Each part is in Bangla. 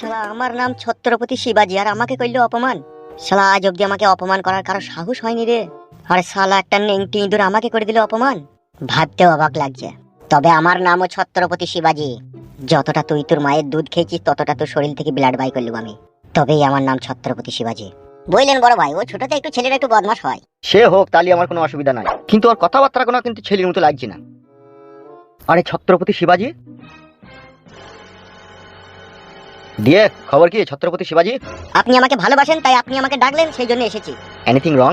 শালা, আমার নাম ছত্রপতি শিবাজি, আর আমাকে কইলো অপমান। শালা, আজ অব্দি আমাকে অপমান করার কারও সাহস হয়নি রে। আরে শালা, একটা নেংটি ইঁদুর আমাকে করে দিল অপমান। ভাবতে অবাক লাগছে। তবে আমার নামও ছত্রপতি শিবাজি। যতটা তুই তোর মায়ের দুধ খেয়েছিস, ততটা তোর শরীর থেকে ব্লাড বাই করলুম আমি। তবেই আমার নাম ছত্রপতি শিবাজি। বললেন বড় ভাই, ও ছোটতে একটু ছেলেরা একটু বদমাশ হয়। সে হোক, তাহলে আমার কোনো অসুবিধা নাই। কিন্তু ওর কথাবার্তা কোনো কিন্তু ছেলের মতো লাগছে না। আরে ছত্রপতি শিবাজি? দিয়ে খবর কি ছত্রপতি শিবাজি? আপনি আমাকে ভালোবাসেন তাই আপনি আমাকে ডাকলেন সেই জন্য এসেছি। এনিথিং রং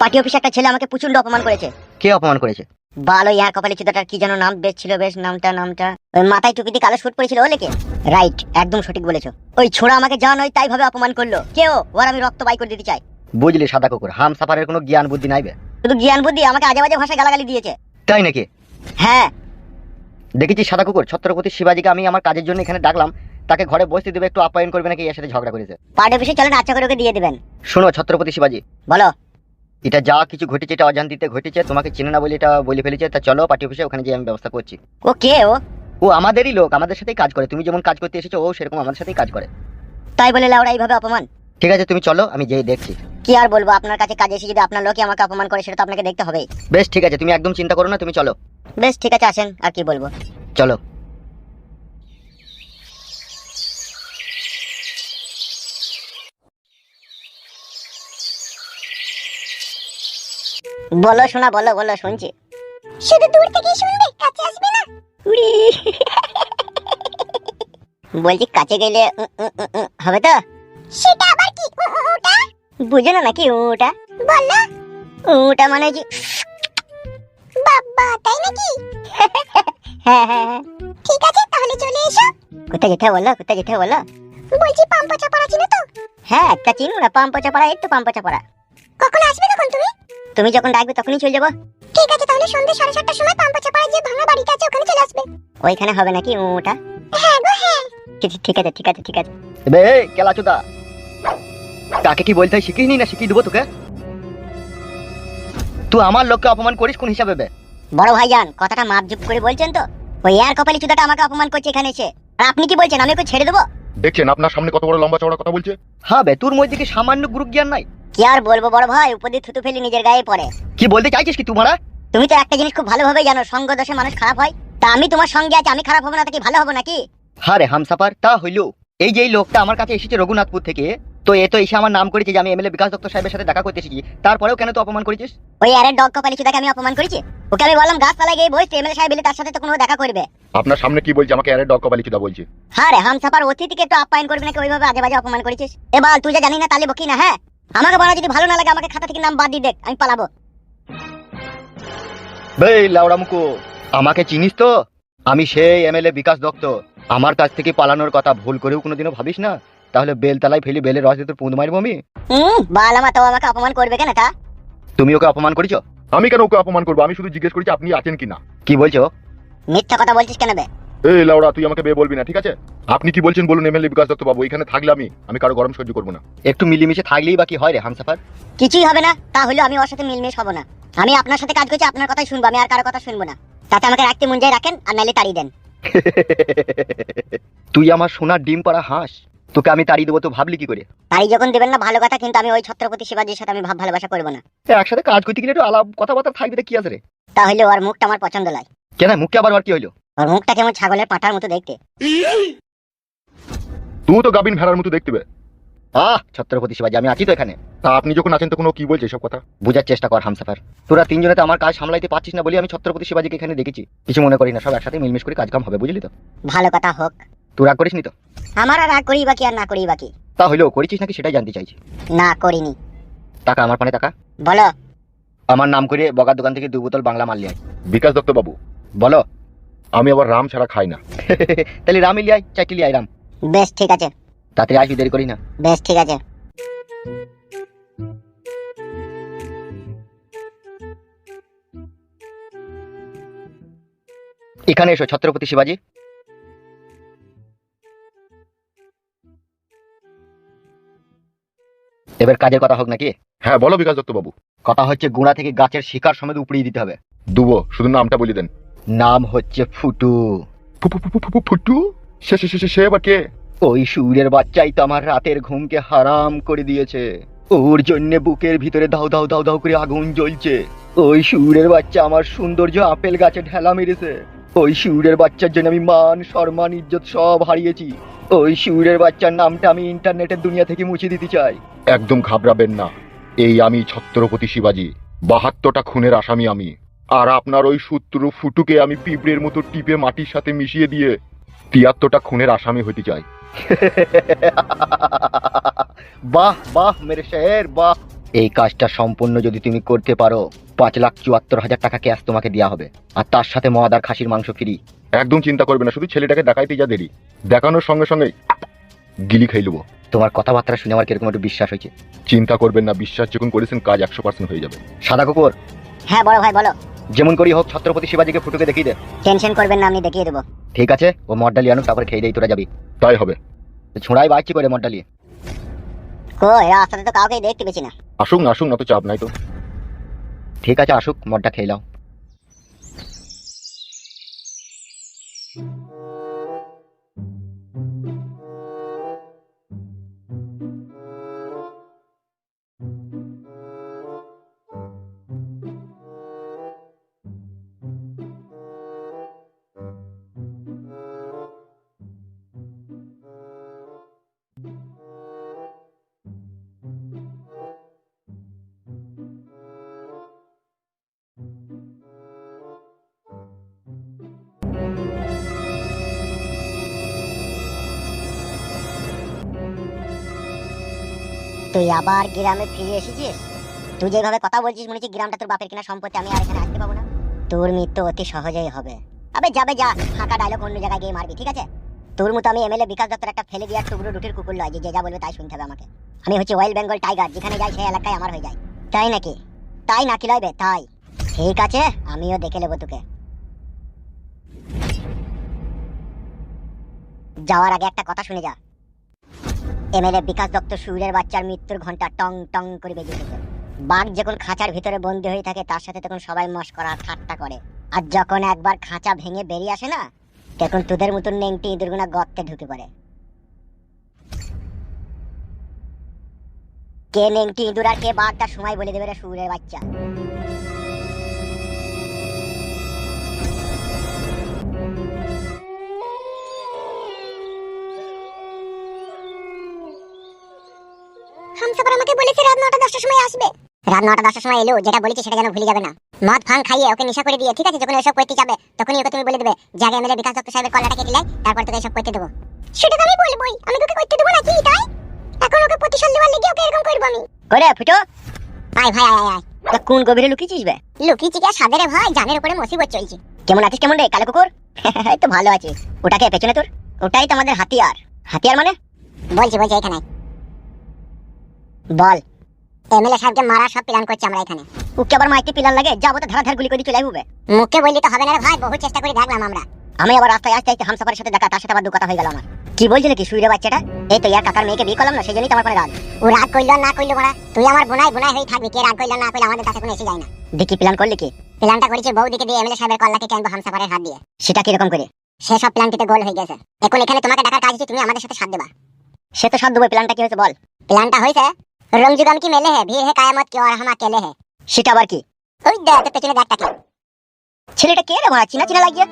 পার্টি অফিসে একটা ছেলে আমাকে প্রচণ্ড অপমান করেছে। কে অপমান করেছে? ভালো ইয়ার কপালে চিতাটার কি যেন নাম বেশ ছিল বেশ নামটা নামটা। ওই মাথায় টুপি দিয়ে কালো শুট পড়েছিল ও লেকে? রাইট একদম সঠিক বলেছ। ওই ছোড়া আমাকে যা নয় তাই ভাবে অপমান করল। কেউ ওর আমি রক্ত বাই করে দিতে চাই। বুঝলি সাদা কুকুর হাম সাফারের কোনো জ্ঞান বুদ্ধি নাইবে শুধু জ্ঞান বুদ্ধি আমাকে আজে বাজে ভাষায় গালাগালি দিয়েছে। তাই নাকি? হ্যাঁ। দেখেছি সাদা কুকুর ছত্রপতি শিবাজিকে আমি আমার কাজের জন্য এখানে ডাকলাম। তাকে ঘরে বসতে দেবে একটু আপ্যায়ন করবে নাকি এর সাথে ঝগড়া করেছে। পার্টি অফিসে চলেন আচ্ছা করে ওকে দিয়ে দেবেন। শোনো ছত্রপতি শিবাজি। বলো। এটা যা কিছু ঘটেছে এটা অজান্তিতে ঘটেছে তোমাকে চিনে না বলে এটা বলে ফেলেছে তা চলো পার্টি অফিসে ওখানে যে আমি ব্যবস্থা করছি। ও কে ও? ও আমাদেরই লোক আমাদের সাথেই কাজ করে। তুমি যেমন কাজ করতে এসেছ ও সেরকম আমাদের সাথেই কাজ করে। তাই বলে লাউড়া এইভাবে অপমান? ঠিক আছে তুমি চলো আমি যেই দেখছি। কি আর বলব? আপনার কাছে কাজে এসে যদি আপনার লোকই আমাকে অপমান করে সেটা তো আপনাকে দেখতে হবে বেশ ঠিক আছে তুমি একদম চিন্তা করো না তুমি চলো। বেশ ঠিক আছে আসেন আর কি বলব? চলো। বলো শোনা বলো বলো শুনছি। শুধু দূর থেকেই শুনবে কাছে আসবে না। উড়ি। বলছি কাছে গেলে হবে তো? সেটা বুঝো না নাকি ওটা বললা? ওটা মানে যে বাবা তাই নাকি? হ্যাঁ হ্যাঁ হ্যাঁ। ঠিক আছে তাহলে চলে এসো। কোথায় যেতে বলো কোথায় যেতে বলো? বলছি পাম্পা চাপাড়া চিনো তো? হ্যাঁ একটা চিনো না পাম্পা চাপাড়া এই তো পাম্পা চাপাড়া। কখন আসবে তখন তুমি? তুমি যখন ডাকবে তখনই চলে যাব। ঠিক আছে তাহলে সন্ধ্যে সাড়ে সাতটার সময় পাম্পা চাপাড়ায় যে ভাঙা বাড়িটা আছে ওখানে চলে আসবে। ওইখানে হবে নাকি ওটা হ্যাঁ গো হ্যাঁ। ঠিক আছে ঠিক আছে ঠিক আছে। এবে এই কেলাচোদা। তাকে কি বলতে হয় শিখিস নি না শিখিয়ে দেবো তোকে? তুই আমার লোককে অপমান করিস কোন হিসাবে বে? বড় ভাইজান কথাটা মাপজুপ করে বলছেন তো? ওই এয়ার কপালি চুদাটা আমাকে অপমান করছে এখানে এসে। আর আপনি কি বলছেন আমি ওকে ছেড়ে দেবো? দেখছেন আপনার সামনে কত বড় লম্বা চওড়া কথা বলছে? হ্যাঁ বে তোর মধ্যে কি সামান্য গ্রুপ জ্ঞান নাই? কি আর বলব বড় ভাই উপর দিয়ে থুতু ফেলি নিজের গায়ে পড়ে। কি বলতে চাইছিস কি তোমারা তুমি তো একটা জিনিস খুব ভালোভাবে জানো সঙ্গ দোষে মানুষ খারাপ হয়। তা আমি তোমার সঙ্গে আছি আমি খারাপ হব না তা কি ভালো হব নাকি? হ্যাঁ রে হামসাফার তা হইল। এই যে এই লোকটা আমার কাছে এসেছে রঘুনাথপুর থেকে তো এ তো এসে আমার নাম করেছে যে আমি এমএলএ বিকাশ দত্ত সাহেবের সাথে দেখা করতে এসেছি। তারপরেও কেন তো অপমান করেছিস? ওই এয়ারের ডগ কপালি চুদাকে আমি অপমান করেছি? ওকে আমি বললাম গাছপালায় গিয়ে বসতে এমএলএ সাহেব এলে তার সাথে তো কোনো দেখা করবে। আপনার সামনে কি বলছে? আমাকে আরে ডগ কবালি চুদা বলছে। হ্যাঁ রে হামসাপার অতিথিকে একটু আপ্যায়ন করবি নাকি ওইভাবে আজে বাজে অপমান করেছিস? এবার তুই যা জানি না তাহলে বকি না হ্যাঁ? আমাকে বলা যদি ভালো না লাগে আমাকে খাতা থেকে নাম বাদ দিয়ে দেখ আমি পালাবো। বেই লাউড়া মুকু আমাকে চিনিস তো? আমি সেই এমএলএ বিকাশ দত্ত। আমার কাছ থেকে পালানোর কথা ভুল করেও কোনোদিনও ভাবিস না? তাহলে বেলতলায় ফেলি বেলের রস দিয়ে তোর পুঁদ মারবো আমি? হুম বালামা তো আমাকে অপমান করবে কেন তা? তুমি ওকে অপমান করেছ? আমি কেন ওকে অপমান করব? আমি শুধু জিজ্ঞেস করেছি আপনি আছেন কিনা? কি বলছো? মিথ্যা কথা বলছিস কেন বে? এই লাউড়া তুই আমাকে বে বলবি না ঠিক আছে? আপনি কি বলছেন বলুন এমএলএ বিকাশ দত্ত বাবু এখানে থাকলে আমি আমি কারও গরম সহ্য করব না। একটু মিলিমিশে থাকলেই বা কি হয় রে হামসাফার? কিছুই হবে না তাহলে আমি ওর সাথে মিলমিশ হব না। আমি আপনার সাথে কাজ করছি আপনার কথাই শুনব আমি আর কারও কথা শুনব না। তাতে আমাকে রাখতে মন যায় রাখেন আর নাইলে তাড়িয়ে দেন। তুই আমার সোনার ডিম পাড়া হাঁস। তোকে আমি তাড়িয়ে দেবো তো ভাবলি কি করে? তাড়ি যখন দেবেন না ভালো কথা কিন্তু আমি ওই ছত্রপতি শিবাজির সাথে আমি ভাব ভালোবাসা করব না। একসাথে কাজ করতে গেলে একটু আলাপ কথাবার্তা থাকবে তা কি আছে রে? তাহলে ওর মুখটা আমার পছন্দ লাগে কেন? মুখে আবার আর কি হইল? ওর মুখটা কেমন ছাগলের পাটার মতো দেখতে। তুই তো গাবিন ভেড়ার মতো দেখতে বে। আহ ছত্রপতি শিবাজি আমি আছি তো এখানে। তা আপনি যখন আছেন তখন ও কি বলছে সব কথা? বোঝার চেষ্টা কর হামসাফার। তোরা তিনজনে তো আমার কাজ সামলাইতে পারছিস না বলে আমি ছত্রপতি শিবাজিকে এখানে দেখেছি কিছু মনে করি না সব একসাথে মিলমিশ করে কাজ কাম হবে বুঝলি তো? ভালো কথা হোক। তুই রাগ করিস নি তো? আমার আর রাগ করি বাকি আর না করি বাকি। তা হইলেও করেছিস নাকি সেটাই জানতে চাইছি। না করিনি। টাকা আমার পানে টাকা? বলো। আমার নাম করে বগার দোকান থেকে দু বোতল বাংলা মাল লিয়াই বিকাশ দত্ত বাবু বলো আমি আবার রাম ছাড়া খাই না। তাহলে রামই লিয়াই চাইটি লিয়াই রাম। বেশ ঠিক আছে। তাতে আসবি দেরি করি না। বেশ ঠিক আছে। এখানে এসো ছত্রপতি শিবাজি। এবার কাজের কথা হোক নাকি? হ্যাঁ বলো বিকাশ দত্ত বাবু কথা হচ্ছে গুড়া থেকে গাছের শিকার সমেত উপড়িয়ে দিতে হবে। দুবো শুধু নামটা বলে দেন। নাম হচ্ছে ফুটু। ফুটু? সে সে- সে- সে- সে আবার কে? ওই সুরের বাচ্চাই তো আমার রাতের ঘুমকে হারাম করে দিয়েছে। ওর জন্য বুকের ভিতরে দাও দাও দাও দাও করে আগুন জ্বলছে। ওই সুরের বাচ্চা আমার সৌন্দর্য আপেল গাছে ঢেলা মেরেছে। ওই সুরের বাচ্চার জন্য আমি মান সম্মান ইজ্জত সব হারিয়েছি। ওই সুরের বাচ্চার নামটা আমি ইন্টারনেটের দুনিয়া থেকে মুছে দিতে চাই। একদম ঘাবড়াবেন না। এই আমি ছত্রপতি শিবাজি বাহাত্তরটা খুনের আসামি আমি। আর আপনার ওই সূত্র ফুটুকে আমি পিঁপড়ের মতো টিপে মাটির সাথে মিশিয়ে দিয়ে তিয়াত্তরটা খুনের আসামি হতে চাই। বাহ বাহ মেরে শের বাহ। এই কাজটা সম্পূর্ণ যদি তুমি করতে পারো পাঁচ লাখ চুয়াত্তর হাজার টাকা ক্যাশ তোমাকে দেওয়া হবে। আর তার সাথে মদ আর খাসির মাংস ফ্রি। একদম চিন্তা করবে না শুধু ছেলেটাকে দেখাইতে যা দেরি। দেখানোর সঙ্গে সঙ্গে গিলি খাই নেব তোমার কথাবার্তা শুনে আমার কীরকম একটু বিশ্বাস হয়েছে? চিন্তা করবেন না বিশ্বাস যখন করেছেন কাজ একশো পার্সেন্ট হয়ে যাবে। সাদা কুকুর? হ্যাঁ বড় ভাই বলো। যেমন করি হোক ছত্রপতি শিবাজিকে ফুটুকে দেখিয়ে দে। টেনশন করবেন না আমি দেখিয়ে দেবো। ঠিক আছে ও মডালি আনুক তারপরে খেয়ে দেই তোরা যাবি। তাই হবে। ছোঁড়াই বাচ্চি করে মডালি কই রাস্তাতে তো কাউকে দেখতে পেছি না। আসুক না আসুক না তো চাপ নাই তো। ঠিক আছে আসুক মদটা খেয়ে নাও। তুই আবার গ্রামে ফিরে এসেছিস? তুই যেভাবে কথা বলছিস মনে হচ্ছে গ্রামটা তোর বাপের কিনা সম্পত্তি, আমি আর এখানে আসতে পাবো না। তোর মৃত্যু অতি সহজেই হবে। আবে যাবে, যা। ফাঁকা ডায়লগ অন্য জায়গায় গিয়ে মারবি, ঠিক আছে? তোর মতো আমি এমএলএ বিকাশ দত্তর একটা ফেলে দেওয়ার টুকরো রুটির কুকুর লয়, যে যে যা বলবে তাই শুনতে হবে আমাকে। আমি হচ্ছে ওয়েল বেঙ্গল টাইগার, যেখানে যাই সেই এলাকায় আমার হয়ে যায়। তাই নাকি? তাই নাকি লয়বে তাই। ঠিক আছে, আমিও দেখে নেব তোকে। যাওয়ার আগে একটা কথা শুনে যা। এমএলএ বিকাশ দত্ত সুরের বাচ্চার মৃত্যুর ঘণ্টা টং টং করে বেজে উঠেছে বাঘ যখন খাঁচার ভিতরে বন্দি হয়ে থাকে, তার সাথে তখন সবাই মশ করা, ঠাট্টা করে। আর যখন একবার খাঁচা ভেঙে বেরিয়ে আসে না, তখন তোদের মতন নেংটি ইঁদুরগুনা গর্তে ঢুকে পড়ে। কে নেংটি ইঁদুর আর কে বাঘ, তার সময় বলে দেবে রে সুরের বাচ্চা। হামসাফার আমাকে বলেছে রাত নটা দশটার সময় আসবে রাত নটা দশটার সময় এলো যেটা বলেছে সেটা যেন ভুলে যাবে না মদ ফাং খাইয়ে ওকে নেশা করে দিয়ে ঠিক আছে যখন এসব করতে যাবে তখনই ওকে তুমি বলে দেবে জাগে এমএলএ বিকাশ দত্ত সাহেবের কলাটা কেটে লাই তারপর তোকে এসব করতে দেবো সেটা তো আমি বলবোই আমি তোকে করতে দেবো নাকি তাই এখন ওকে প্রতিশোধ দেওয়ার লেগে ওকে এরকম করব আমি। করে ফুটো। আয় ভাই আয় আয়। তা কোন গভীরে লুকিয়েছিস বে? লুকিয়েছি কে? সাদের ভাই জানের উপরে মুসিবত চলছে। কেমন আছিস কেমন রে কালো কুকুর? এই তো ভালো আছি। ওটাকে পেছনে তোর। ওটাই তো আমাদের হাতিয়ার। হাতিয়ার মানে? বলছি বলছি এখানে বল। এমএলএ সাহেবকে মারার সব প্ল্যান করছি আমরা এখানে। ওকে আবার মাইকে প্ল্যান লাগে? যাব তো ধারা ধার গুলি করে চলে আসবে। মুখে বললি তো হবে না রে ভাই, বহু চেষ্টা করে দেখলাম আমরা। আমি আবার রাস্তায় আসতে আসতে হামসাফারের সাথে দেখা, তার সাথে আবার দু কথা হয়ে গেল আমার। কি বলছিল কি সুইরে বাচ্চাটা? এই তো ইয়ার কাকার মেয়েকে বিয়ে করলাম না, সেই জন্যই তো আমার কোনো রাগ। ও রাগ করল না করল মারা? তুই আমার বোনাই বোনাই হয়ে থাকবি, কে রাগ করল না করল আমাদের কাছে কোনো এসে যায় না। দেখি প্ল্যান করলি কি? প্ল্যানটা করেছি বৌদিকে দিয়ে এমএলএ সাহেবের কল্লাকে টানবো হামসাফারের হাত দিয়ে। সেটা কীরকম করে? সে সব প্ল্যানটিতে গোল হয়ে গেছে। এখন এখানে তোমাকে ডাকার কাজ হচ্ছে তুমি আমাদের সাথে সাথ দেবা। সে তো সাথ দেবো প্ল্যানটা কি হয়েছে বল? প্ল্যানটা হয়েছে রমজুগাম কি মেলে হে ভিড় হে কায়ামত কি? আর হাম আকেলে হে হ্যাঁ? সেটা আবার কি? ওই দেখ পেছনে দেখ তাকে। ছেলেটা কে রে ভাই? চিনা চিনা লাগিয়ে।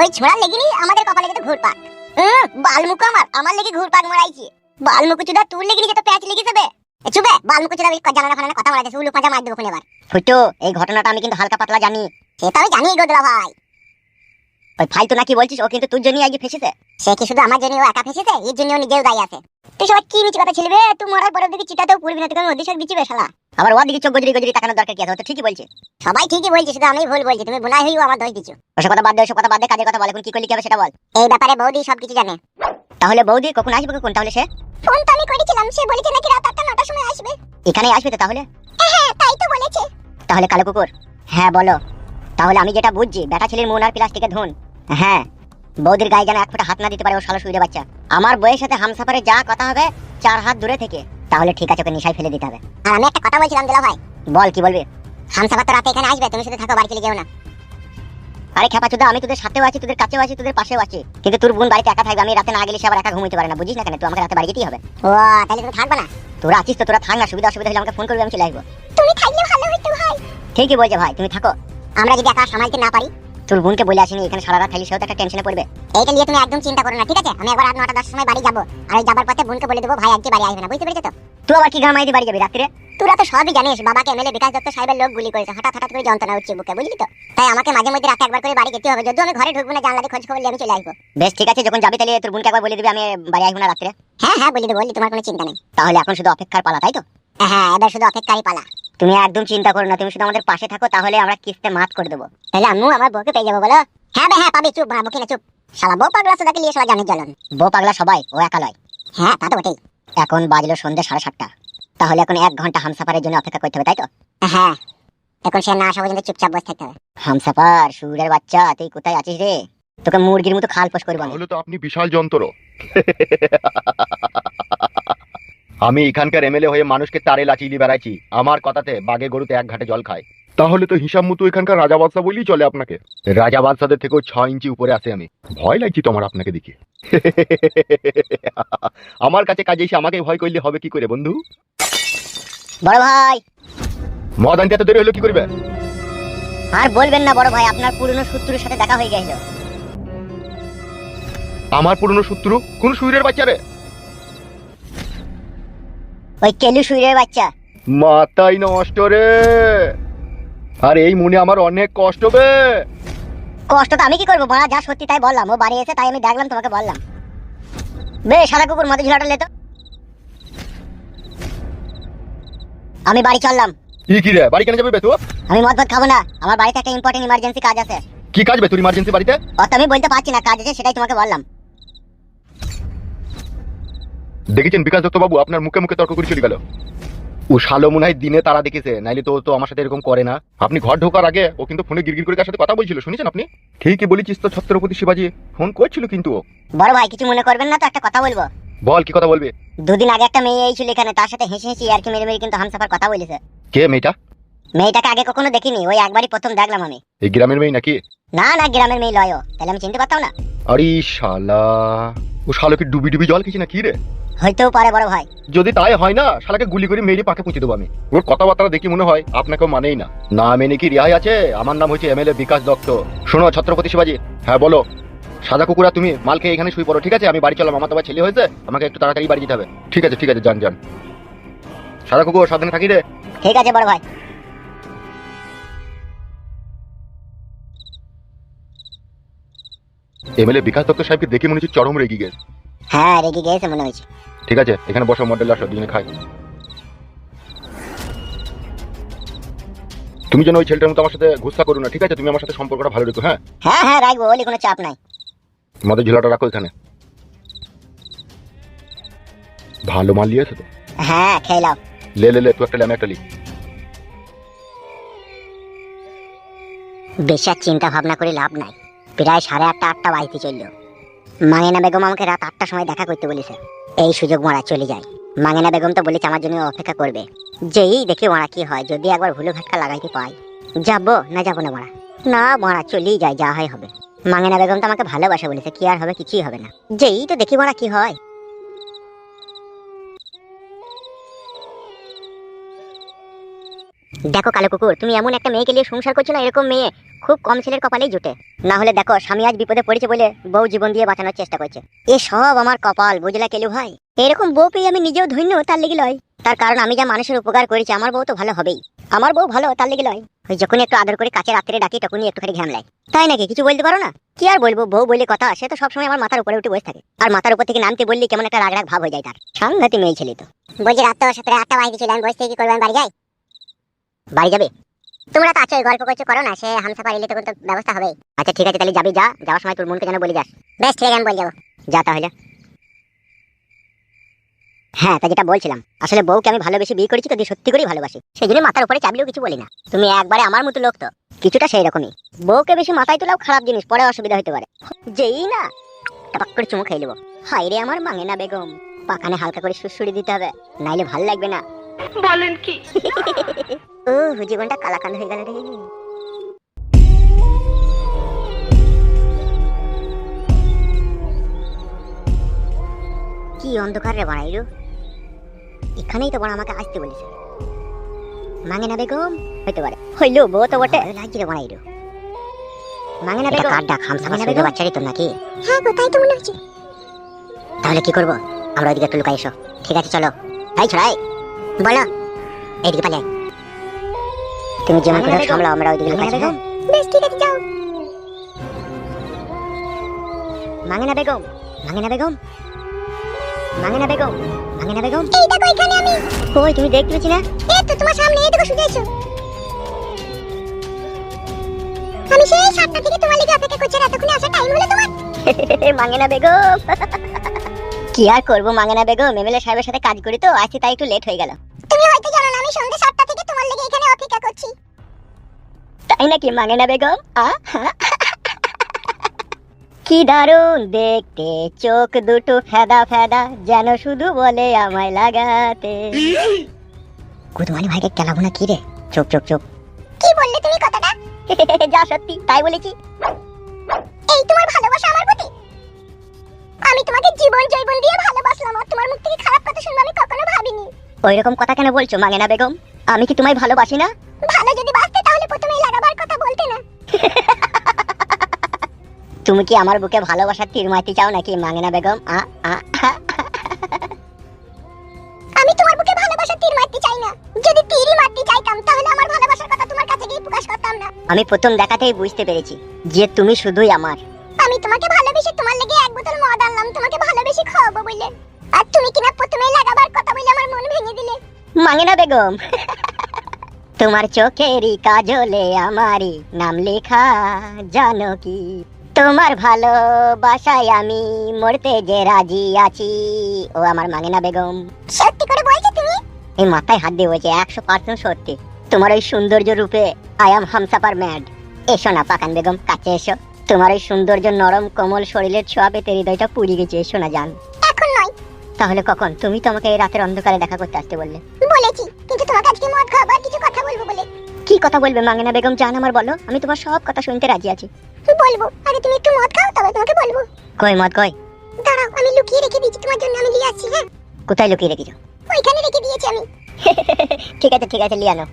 ওই ছোড়া লেগিনি আমাদের কপালে যেতে ঘুরপাক। হুম বালমুকু আমার। আমার লেগে ঘুরপাক মরাইছি। বালমুকু চুদা তুই লেগিনি তো প্যাচ লেগে যাবে এ চুবে বালমুকু চুদা জানানা ফানানা কথা বলা যাচ্ছে উলু পাজা মার দেবো খুলে এবার। ফুটো এই ঘটনাটা আমি কিন্তু হালকা পাতলা জানি। সেটা আমি জানি গোদলা ভাই। ওই ফালতু নাকি বলছিস ও কিন্তু তোর জন্যই আগে ফেসেছে? সে কি শুধু আমার জন্য ও একা ফেসেছে? এর জন্য ও নিজেও দায়ী আছে। তুই সবাই কি মিছি কথা ছিলবে? তুই মরার পরের দিকে চিটাতেও পুরবি না তুই আমি ওদিকে দিচ্ছি শালা। আবার ওর দিকে চোখ গজরি গজরি তাকানোর দরকার কি আছে? ও তো ঠিকই বলছে। সবাই ঠিকই বলছে শুধু আমি ভুল বলছি। তুমি বুনাই হইও আমার দোষ দিচ্ছ ওসব কথা বাদ দে ওসব কথা বাদ দে কাজের কথা বল এখন কি করলি কি হবে সেটা বল। এই ব্যাপারে বৌদি সবকিছু জানে। তাহলে বৌদি কখন আসবে কখন? তাহলে সে? ফোন তো আমি করেছিলাম সে বলেছে নাকি রাত আটটা নটার সময় আসবে। এখানেই আসবে তো তাহলে? হ্যাঁ তাই তো বলেছে। তাহলে কালো কুকুর। হ্যাঁ বলো। তাহলে আমি যেটা বুঝছি বেটা ছেলের মন আর প্লাস্টিকের ধন। হ্যাঁ। বৌদির গায়ে যেন এক ফোঁটা হাত না দিতে পারে ও শালা শুয়ে বাচ্চা। আমার বইয়ের সাথে হামসাফারে যা কথা হবে চার হাত দূরে থেকে তাহলে ঠিক আছে ওকে নিশায় ফেলে দিতে হবে। আর আমি একটা কথা বলছিলাম দিলা ভাই। বল কি বলবি? হামসাফার তো রাতে এখানে আসবে তুমি শুধু থাকো বাড়ি চলে যেও না। আরে খেপা চোদা আমি তোদের সাথেও আছি তোদের কাছেও আছি তোদের পাশেও আছি। কিন্তু তোর বোন বাড়িতে একা থাকবে আমি রাতে না গেলে সে আবার একা ঘুমাইতে পারে না বুঝিস না কেন? তুই আমাকে রাতে বাড়ি যেতেই হবে। ও তাহলে তুমি থাকবে না। তোরা আছিস তো তোরা থাক না সুবিধা অসুবিধা হলে আমাকে ফোন করবি আমি চলে আসব। তুমি থাকলে ভালো হইতো ভাই। ঠিকই বলছে ভাই তুমি থাকো। আমরা যদি একা সামালতে না পারি তোর বোনকে বলে আসিনি এখানে সারা রাত থাকলে সেও তো একটা টেনশনে পড়বে। এইটা নিয়ে তুমি একদম চিন্তা করো না ঠিক আছে? আমি একবার রাত নটা দশটার সময় বাড়ি যাব আর ওই যাবার পথে বোনকে বলে দেবো ভাই আজকে বাড়ি আসবে না বুঝতে পেরেছ তো? তুই আবার কি গামাই দিয়ে বাড়ি যাবি রাত্রে? তোরা তো সবই জানিস বাবাকে এমএলএ বিকাশ দত্ত সাহেবের লোক গুলি করেছে হঠাৎ হঠাৎ করে যন্ত্রণা উঠছে বুকে বুঝলি তো? তাই আমাকে মাঝে মধ্যে রাতে একবার করে বাড়ি যেতে হবে যদি আমি ঘরে ঢুকবো না জানলা দিয়ে খোঁজ খবর নিয়ে আমি চলে আসব। বেশ ঠিক আছে যখন যাবি তাহলে তোর বোনকে একবার বলে দিবি আমি বাড়ি আসব না রাত্রে। হ্যাঁ হ্যাঁ বলে দেবো বললি তোমার কোনো চিন্তা নেই। তাহলে এখন শুধু অপেক্ষার পালা তাই তো? হ্যাঁ এবার শুধু অপেক্ষারই পালা। তুমি একদম চিন্তা করো না তুমি শুধু আমাদের পাশে থাকো তাহলে আমরা কিস্তে মাত করে দেবো। তাহলে আমিও আমার বউকে পেয়ে যাব বলো? হ্যাঁ বে হ্যাঁ পাবি চুপ বাবু কিনা চুপ। শালা বউ পাগলা সুদাকে নিয়ে সবাই জানে জ্বলন। বউ পাগলা সবাই ও একা লয়। হ্যাঁ তা তো বটেই। এখন বাজলো সন্ধ্যে সাড়ে সাতটা। তাহলে এখন এক ঘণ্টা হামসাফারের জন্য অপেক্ষা করতে হবে তাই তো? হ্যাঁ। এখন সে না আসা পর্যন্ত চুপচাপ বসে থাকতে হবে। হামসাফার সুরের বাচ্চা তুই কোথায় আছিস রে? তোকে মুরগির মতো খাল পোষ করব। তাহলে তো আপনি বিশাল যন্ত্র। আমি এখানকার এমএলএ হয়ে মানুষকে তারে লাচিয়ে দিয়ে বেড়াইছি। আমার কথাতে বাগে গরুতে এক ঘাটে জল খায়। তাহলে তো হিসাব মতো এখানকার রাজা বাদশা বলেই চলে আপনাকে। রাজা বাদশাদের থেকেও ছ ইঞ্চি উপরে আসে আমি। ভয় লাগছি তোমার আপনাকে দেখে। আমার কাছে কাজে এসে আমাকে ভয় করলে হবে কি করে বন্ধু? বড় ভাই। মদ আনতে এত দেরি হলো কি করবে? আর বলবেন না বড় ভাই আপনার পুরনো শত্রুর সাথে দেখা হয়ে গেছিল। আমার পুরনো শত্রু কোন সুইরের বাচ্চা রে? ওই কেলু সুরের বাচ্চা। মাথাই নষ্ট রে। আর এই মনে আমার অনেক কষ্ট বে। কষ্ট তো আমি কি করব? বড়া যা সত্যি তাই বললাম। ও বাড়ি এসে তাই আমি দেখলাম তোমাকে বললাম। বে সাদা কুকুর মধ্যে ঝুলাটা লেতো আমি বাড়ি চললাম। কি কি রে বাড়ি কেন যাবে বে তুই? আমি মদ মদ খাব না। আমার বাড়িতে একটা ইম্পর্টেন্ট ইমার্জেন্সি কাজ আছে। কি কাজ বে তোর ইমার্জেন্সি বাড়িতে? অত আমি বলতে পারছি না কাজ আছে সেটাই তোমাকে বললাম। দেখেছেন? বিকাশ দত্ত বাবু আপনার মুখে মুখে তর্ক করে চলে গেল। ও শালো মনে হয় দিনে তারা দেখেছে নাইলে তো তো আমার সাথে এরকম করে না। আপনি ঘর ঢোকার আগে ও কিন্তু ফোনে গিরগির করে কার সাথে কথা বলছিল শুনেছেন আপনি? ঠিকই বলেছিস তো ছত্রপতি শিবাজি ফোন করছিল কিন্তু বড় ভাই কিছু মনে করবেন না তো একটা কথা বলব। বল কি কথা বলবে? দুদিন আগে একটা মেয়ে এই ছিল এখানে তার সাথে হেসে হেসে আর কি মেরে মেরে কিন্তু হামসাফার কথা বলেছে। কে মেয়েটা? মেয়েটাকে আগে কখনো দেখিনি ওই একবারই প্রথম দেখলাম আমি। এই গ্রামের মেয়ে নাকি? না না গ্রামের মেয়ে লয় ও। তাহলে আমি চিনতে পারতাম না। আরে শালা ও শালোকে ডুবি ডুবি জল খেয়েছে না কি রে? হইতেও পারে বড় ভাই। যদি তাই হয় না শালাকে গুলি করে মেরে পাকে পুঁছে দেবো আমি। ওর কথাবার্তা দেখি মনে হয় আপনাকেও মানেই না। না মেনে কি রেহাই আছে? আমার নাম হচ্ছে এমএলএ বিকাশ দত্ত। শোনো ছত্রপতি শিবাজি হ্যাঁ বলো। সাদা কুকুরা তুমি মালকে এখানে শুয়ে পড়ো ঠিক আছে? আমি বাড়ি চলাম আমার তোমার ছেলে হয়েছে আমাকে একটু তাড়াতাড়ি বাড়ি যেতে হবে। ঠিক আছে ঠিক আছে যান যান। সাদা কুকুর সাবধানে থাকি রে। ঠিক আছে বড় ভাই। এমএলএ বিকাশ দত্ত সাহেবকে দেখে মনে হচ্ছে চরম রেগে গেছে। হ্যাঁ রেগে গেছে মনে হয়েছে ঠিক আছে এখানে বসো মডেল আসো দুজনে খাই। তুমি যেন ওই ছেলেটার মতো আমার সাথে ঘুষা করো না ঠিক আছে? তুমি আমার সাথে সম্পর্কটা ভালো রেখো হ্যাঁ? হ্যাঁ হ্যাঁ রাখব বলি কোনো চাপ নাই। মদের ঝোলাটা রাখো এখানে। ভালো মাল নিয়ে নিয়েছে তো। হ্যাঁ খেয়ে নাও। লে লে লে তুই একটা লে একটা লি। বেশি চিন্তা ভাবনা করে লাভ নাই। প্রায় সাড়ে আটটা আটটা বাড়িতে চলল। মাঙ্গেনা বেগম আমাকে রাত আটটার সময় দেখা করতে বলেছে। এই সুযোগ মারা, চলে যায় মাঙ্গেনা বেগম তো বলেছে আমার জন্য অপেক্ষা করবে। যেই দেখি মারা কি হয়, যদি একবার ভুলো ঘাটকা লাগাইতে পাই। যাব না যাব না মারা। না মারা, চলেই যায় যা হয় হবে। মাঙ্গেনা বেগম তো আমাকে ভালোবাসে বলেছে, কি আর হবে, কিছুই হবে না। যেই তো দেখি মারা কি হয়। দেখো কালো কুকুর, তুমি এমন একটা মেয়েকে নিয়ে সংসার করছ না, এরকম মেয়ে? খুব কম ছেলের কপালেই জুটে। না হলে দেখো স্বামী আজ বিপদে পড়েছে বলে বউ জীবন দিয়ে বাঁচানোর চেষ্টা করছে। এ সব আমার কপাল বুঝলা কেলু ভাই? এরকম বউ পেয়ে আমি নিজেও ধন্য তার লেগে লয়। তার কারণ আমি যা মানুষের উপকার করেছি আমার বউ তো ভালো হবেই। আমার বউ ভালো তার লেগে লয়। ওই যখন একটু আদর করে কাছে রাত্রে ডাকি তখনই একটুখানি ঘ্যাম লাই তাই নাকি? কিছু বলতে পারো না? কি আর বলব? বউ বলে কথা সে তো সবসময় আমার মাথার উপরে উঠে বসে থাকে। আর মাথার উপর থেকে নামতে বললি কেমন একটা রাগ রাগ ভাব হয়ে যায় তার। সাংঘাতি মেয়ে ছেলে তো। বলছি রাত তো সাথে আটটা বাজে ছিল আমি বসে কি করব আমি বাড়ি যাই? বাড়ি যাবে? তোমরা তো আছো এই গল্প করছ করো না সে হামসা পারিলে তখন তো ব্যবস্থা হবে আচ্ছা ঠিক আছে তাহলে যাবি যা যাওয়ার সময় তোর মনকে যেন বলে যাস। বেশ ঠিক আছে আমি বলে যাব। যা তাহলে। হ্যাঁ তা যেটা বলছিলাম আসলে বউকে আমি ভালোবেসে বিয়ে করেছি তো দিয়ে সত্যি করেই ভালোবাসি। সেই জন্য মাথার উপরে চাবলেও কিছু বলি না। তুমি একবারে আমার মতো লোক তো কিছুটা সেই রকমই বউকে বেশি মাথায় তোলাও খারাপ জিনিস পরে অসুবিধা হতে পারে। যেই না টপাক করে চুমু খেয়ে নেব। হাই রে আমার মাঙে না বেগম। পাখানে হালকা করে সুড়সুড়ি দিতে হবে নাইলে ভালো লাগবে না। বলেন কি? ও জীবনটা কালাকান হয়ে গেল রে। কি অন্ধকার রে বাড়াইলু? এখানেই তো বড় আমাকে আসতে বলিস মাঙে না বেগম? হইতে পারে। হইল বউ তো বটে। লাগি রে বাড়াইলু। মাঙে না বেগম? কাটা খামসা খামসা বেগম? বাচ্চারি তো নাকি? হ্যাঁ গো তাই তো মনে হচ্ছে। তাহলে কি করব? আমরা ওইদিকে একটু লুকাই এসো। ঠিক আছে চলো। তাই ছড়াই। বলো এইদিকে আয়। তুমি যেমন করে সামলাও আমরা ওইদিকে লুকাই হ্যাঁ? বেশ ঠিক আছে যাও। মাঙ্গেনা বেগম মাঙ্গেনা বেগম মাঙ্গেনা বেগম মাঙ্গেনা বেগম। এই দেখো এখানে আমি। কই তুমি দেখতে পাচ্ছি না? এই তো তোমার সামনে এই দেখো শুয়ে আছো আমি সেই সাতটা থেকে তোমার লেগে অপেক্ষা করছি এতক্ষণে আসার টাইম হলো তোমার। মাঙ্গেনা বেগম। কি আর করব মাঙ্গেনা বেগম? এমএলএ সাহেবের সাথে কাজ করি তো আজকে তাই একটু লেট হয়ে গেল। তুমি হয়তো জানো না আমি সন্ধ্যে সাতটা থেকে তোমার লেগে এখানে অপেক্ষা করছি। তাই নাকি মাঙ্গেনা বেগম? আ কি দারুণ দেখতে চোখ দুটো ফেদা ফেদা যেন শুধু বলে আমায় লাগাতে। কুদমানি ভাইকে কেলাবো না কি রে? চুপ চুপ চুপ। কি বললে তুমি কথাটা? যা সত্যি তাই বলেছি। জীবন জৈবন দিয়ে ভালোবাসলাম আর তোমার মুখ থেকে খারাপ কথা শুনব আমি কখনো ভাবিনি। ওই রকম কথা কেন বলছো মাঙ্গেনা বেগম? আমি কি তোমায় ভালোবাসি না? ভালো যদি বাসতে তাহলে প্রথমেই লাগাবার কথা বলতে না। তুমি কি আমার বুকে ভালোবাসার তীর মারতে চাও নাকি মাঙ্গেনা বেগম? আ আ আ। আমি তোমার বুকে ভালোবাসার তীর মারতে চাই না। যদি তীরই মারতে চাইতাম তাহলে আমার ভালোবাসার কথা তোমার কাছে গিয়ে প্রকাশ করতাম না। আমি প্রথম দেখাতেই বুঝতে পেরেছি যে তুমি শুধুই আমার। আমি তোমাকে ভালোবেসে তোমার লেগে এক বোতল মদ ভালোবেসে খাওয়াবো বলে। আর তুমি কিনা প্রথমেই লাগাবার কথা বলে আমার মন ভেঙে দিলে? মাঙ্গেনা বেগম। তোমার চোখেরই কাজলে আমারই নাম লেখা জানো কি? তোমার ভালোবাসায় আমি মরতে যে রাজি আছি ও আমার মাঙ্গেনা বেগম। সত্যি করে বলছো তুমি? এই মাথায় হাত দিয়ে বলছে একশো পার্সেন্ট সত্যি। তোমার ওই সৌন্দর্য রূপে আই এম হামসাপার ম্যাড এসো না পাকান বেগম কাছে এসো। তোমার ওই সৌন্দর্য নরম কোমল শরীরের ছোঁয়া পেতে হৃদয়টা পুড়ে গেছে শোনা যান এখন নয়। তাহলে কখন? তুমি তো আমাকে এই রাতের অন্ধকারে দেখা করতে আসতে বললে। বলেছি কিন্তু তোমাকে আজকে মদ খাবার কিছু কথা বলব বলে। কি কথা বলবে মাঙ্গেনা বেগম? জান আমার বলো আমি তোমার সব কথা শুনতে রাজি আছি। বলব আগে তুমি একটু মদ খাও তবে তোমাকে বলব। কই মদ কই? দাঁড়াও আমি লুকিয়ে রেখে দিয়েছি তোমার জন্য আমি নিয়ে আসছি হ্যাঁ? কোথায় লুকিয়ে রেখেছো ওইখানে রেখে দিয়েছি আমি। ঠিক আছে ঠিক আছে লিয়ে আনো।